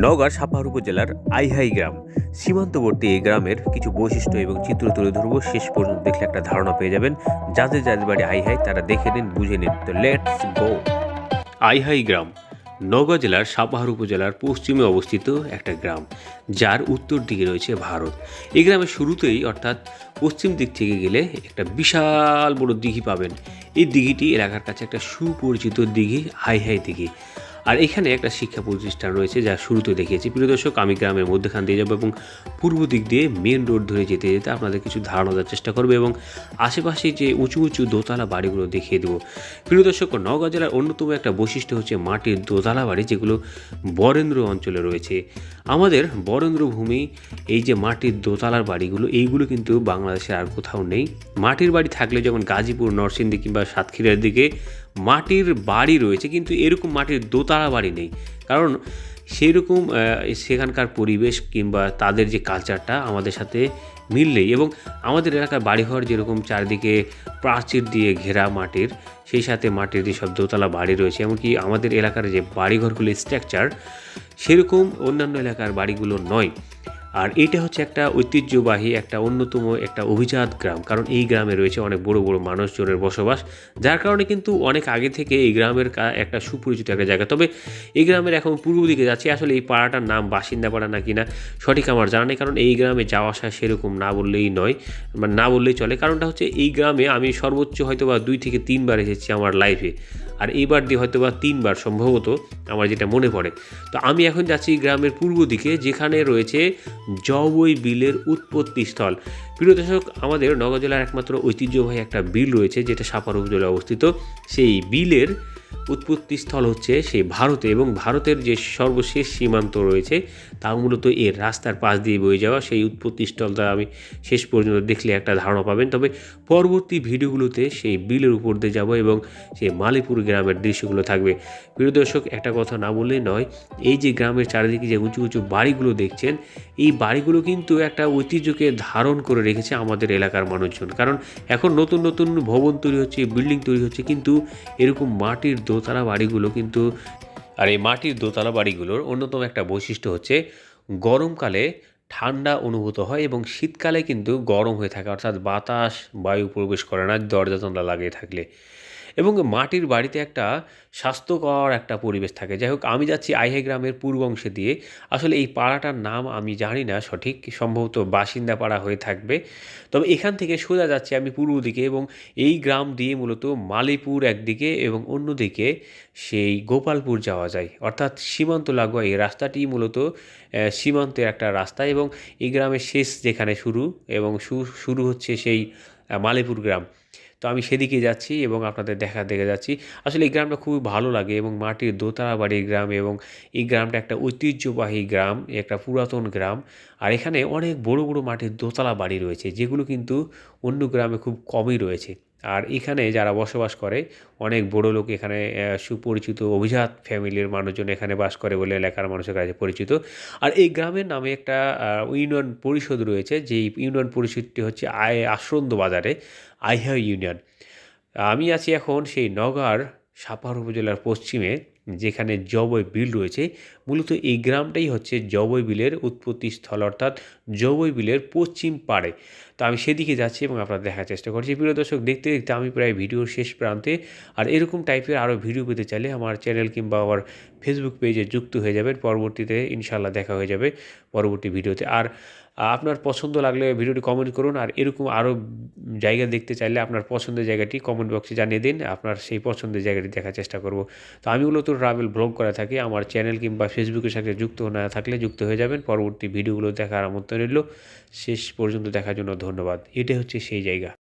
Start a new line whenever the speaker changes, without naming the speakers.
নওগাঁ সাপাহার উপজেলার আইহাই গ্রাম। সীমান্তবর্তী এই গ্রামের কিছু বৈশিষ্ট্য এবং চিত্র তুলে ধরবো। শেষ পর্যন্ত দেখলে একটা ধারণা পেয়ে যাবেন। যাদের যাদের বাড়ি আইহাই, তারা দেখে নিন, বুঝে নিন। তো লেটস গো আইহাই গ্রাম, নওগাঁ জেলার সাপাহার উপজেলার পশ্চিমে অবস্থিত একটা গ্রাম, যার উত্তর দিকে রয়েছে ভারত। এই গ্রামের শুরুতেই, অর্থাৎ পশ্চিম দিক থেকে গেলে একটা বিশাল বড় দিঘি পাবেন। এই দিঘিটি এলাকার কাছে একটা সুপরিচিত দিঘি হাই হাই দিঘি। আর এখানে একটা শিক্ষা প্রতিষ্ঠান রয়েছে যা শুরুতে দেখিয়েছি। প্রিয় দর্শক, আমি গ্রামের মধ্যেখান দিয়ে যাব এবং পূর্ব দিক দিয়ে মেন রোড ধরে যেতে যেতে আপনাদের কিছু ধারণা দেওয়ার চেষ্টা করবে এবং আশেপাশে যে উঁচু উঁচু দোতলা বাড়িগুলো দেখিয়ে দেবো। প্রিয় দর্শক, নওগাঁ জেলার অন্যতম একটা বৈশিষ্ট্য হচ্ছে মাটির দোতলা বাড়ি, যেগুলো বরেন্দ্র অঞ্চলে রয়েছে। আমাদের বরেন্দ্র ভূমি এই যে মাটির দোতলার বাড়িগুলো, এইগুলো কিন্তু বাংলাদেশে আর কোথাও নেই। মাটির বাড়ি থাকলে যেমন গাজীপুর, নরসিংদী কিংবা সাতক্ষীরার দিকে মাটির বাড়ি রয়েছে, কিন্তু এরকম মাটির দোতলা বাড়ি নেই। কারণ সেই রকম সেখানকার পরিবেশ কিংবা তাদের যে কালচারটা আমাদের সাথে মিললেই এবং আমাদের এলাকার বাড়িঘর যেরকম চারিদিকে প্রাচীর দিয়ে ঘেরা মাটির, সেই সাথে মাটির যেসব দোতলা বাড়ি রয়েছে, এমনকি আমাদের এলাকার যে বাড়িঘরগুলির স্ট্রাকচার সেরকম অন্যান্য এলাকার বাড়িগুলো নয়। আর এটা হচ্ছে একটা ঐতিহ্যবাহী, একটা অন্যতম একটা অভিজাত গ্রাম। কারণ এই গ্রামে রয়েছে অনেক বড় বড় মানুষজনের বসবাস। যার কারণে কিন্তু অনেক আগে থেকে এই গ্রামের কা- একটা সুপরিচিত একটা জায়গা। তবে এই গ্রামের এখন পূর্ব দিকে যাচ্ছে। আসলে এই পাড়াটার নাম বাসিন্দা পাড়া নাকি না, সঠিক আমার জানা নেই। কারণ এই গ্রামে যাওয়া আসা সেরকম না বললেই নয়। মানে না বললেই চলে। কারণটা হচ্ছে এই গ্রামে আমি সর্বোচ্চ হয়তো বা দুই থেকে তিনবার এসেছি আমার লাইফে আর এইবার দিয়ে হয়তো বা তিনবার সম্ভবত আমার যেটা মনে পড়ে। তো আমি এখন যাচ্ছি গ্রামের পূর্ব দিকে, যেখানে রয়েছে জবই বিলের উৎপত্তি স্থল। প্রিয় দর্শক, আমাদের নগর জেলার একমাত্র ঐতিহ্যবাহী একটা বিল রয়েছে, যেটা সাপার উপজেলায় অবস্থিত। সেই বিলের উৎপত্তি স্থল হচ্ছে সেই ভারতে এবং ভারতের যে সর্বশেষ সীমান্ত রয়েছে, তা মূলত এর রাস্তার পাশ দিয়ে বয়ে যাওয়া। সেই উৎপত্তি স্থলটা আমি শেষ পর্যন্ত দেখলে একটা ধারণা পাবেন। তবে পরবর্তী ভিডিওগুলোতে সেই বিলের উপর দিয়ে যাব এবং সেই মালিপুর গ্রামের দৃশ্যগুলো থাকবে। প্রিয় দর্শক, একটা কথা না বললেই নয়, এই যে গ্রামের চারিদিকে যে উঁচু উঁচু বাড়িগুলো দেখছেন, এই বাড়িগুলো কিন্তু একটা ঐতিহ্যকে ধারণ করে রেখেছে আমাদের এলাকার মানুষজন। কারণ এখন নতুন নতুন ভবন তৈরি হচ্ছে, বিল্ডিং তৈরি হচ্ছে, কিন্তু এরকম মাটির দোতলা বাড়িগুলো কিন্তু, আর এই মাটির দোতলা বাড়িগুলোর অন্যতম একটা বৈশিষ্ট্য হচ্ছে গরমকালে ঠান্ডা অনুভূত হয় এবং শীতকালে কিন্তু গরম হয়ে থাকে, অর্থাৎ বাতাস, বায়ু প্রবেশ করে না দরজা জানলা লাগিয়ে থাকলে। এবং মাটির বাড়িতে একটা স্বাস্থ্যকর একটা পরিবেশ থাকে। যাই হোক, আমি যাচ্ছি আইহে গ্রামের পূর্ব অংশে দিয়ে। আসলে এই পাড়াটার নাম আমি জানি না সঠিক, সম্ভবত বাসিন্দা পাড়া হয়ে থাকবে। তবে এখান থেকে সোজা যাচ্ছি আমি পূর্ব দিকে এবং এই গ্রাম দিয়ে মূলত মালিপুর একদিকে এবং অন্যদিকে সেই গোপালপুর যাওয়া যায়। অর্থাৎ সীমান্ত লাগোয়া এই রাস্তাটি মূলত সীমান্তের একটা রাস্তা এবং এই গ্রামের শেষ যেখানে শুরু এবং শুরু হচ্ছে সেই মালিপুর গ্রাম। তো আমি সেদিকে যাচ্ছি এবং আপনাদের দেখা দেখে যাচ্ছি। আসলে এই গ্রামটা খুবই ভালো লাগে এবং মাটির দোতলা বাড়ির গ্রাম এবং এই গ্রামটা একটা ঐতিহ্যবাহী গ্রাম একটা পুরাতন গ্রাম। আর এখানে অনেক বড় বড় মাটির দোতলা বাড়ি রয়েছে, যেগুলো কিন্তু অন্য গ্রামে খুব কমই রয়েছে। আর এখানে যারা বসবাস করে, অনেক বড় লোক এখানে সুপরিচিত অভিজাত ফ্যামিলির মানুষজন এখানে বাস করে বলে এলাকার মানুষের কাছে পরিচিত। আর এই গ্রামের নামে একটা ইউনিয়ন পরিষদ রয়েছে, যেই ইউনিয়ন পরিষদটি হচ্ছে আয় আশ্রন্দ বাজারে আইহা ইউনিয়ন। আমি আছি এখন সেই নগার সাপাহার উপজেলার পশ্চিমে, যেখানে জবই বিল রয়েছে, মূলত এই গ্রামটাই হচ্ছে জবই বিলের উৎপত্তি স্থল, অর্থাৎ জবই বিলের পশ্চিম পাড়ে। তো আমি সেদিকে যাচ্ছি এবং আপনারা দেখার চেষ্টা করছি। প্রিয় দর্শক, দেখতে দেখতে আমি প্রায় ভিডিওর শেষ প্রান্তে আর এরকম টাইপের আরও ভিডিও পেতে চাইলে আমার চ্যানেল কিংবা আমার ফেসবুক পেজে যুক্ত হয়ে যাবেন। পরবর্তীতে ইনশাল্লাহ দেখা হয়ে যাবে পরবর্তী ভিডিওতে। আর আপনার পছন্দ লাগলে ভিডিওটি কমেন্ট করুন। আর এরকম আরও জায়গা দেখতে চাইলে আপনার পছন্দের জায়গাটি কমেন্ট বক্সে জানিয়ে দিন, আপনার সেই পছন্দের জায়গাটি দেখার চেষ্টা করব। তো আমি মূলত ট্রাভেল ব্লগ করে থাকি, আমার চ্যানেল কিংবা ফেসবুকের সাথে যুক্ত না থাকলে যুক্ত হয়ে যাবেন। পরবর্তী ভিডিওগুলো দেখার আমন্ত্রণ রইল। শেষ পর্যন্ত দেখার জন্য ধন্যবাদ। এটাই হচ্ছে সেই জায়গা।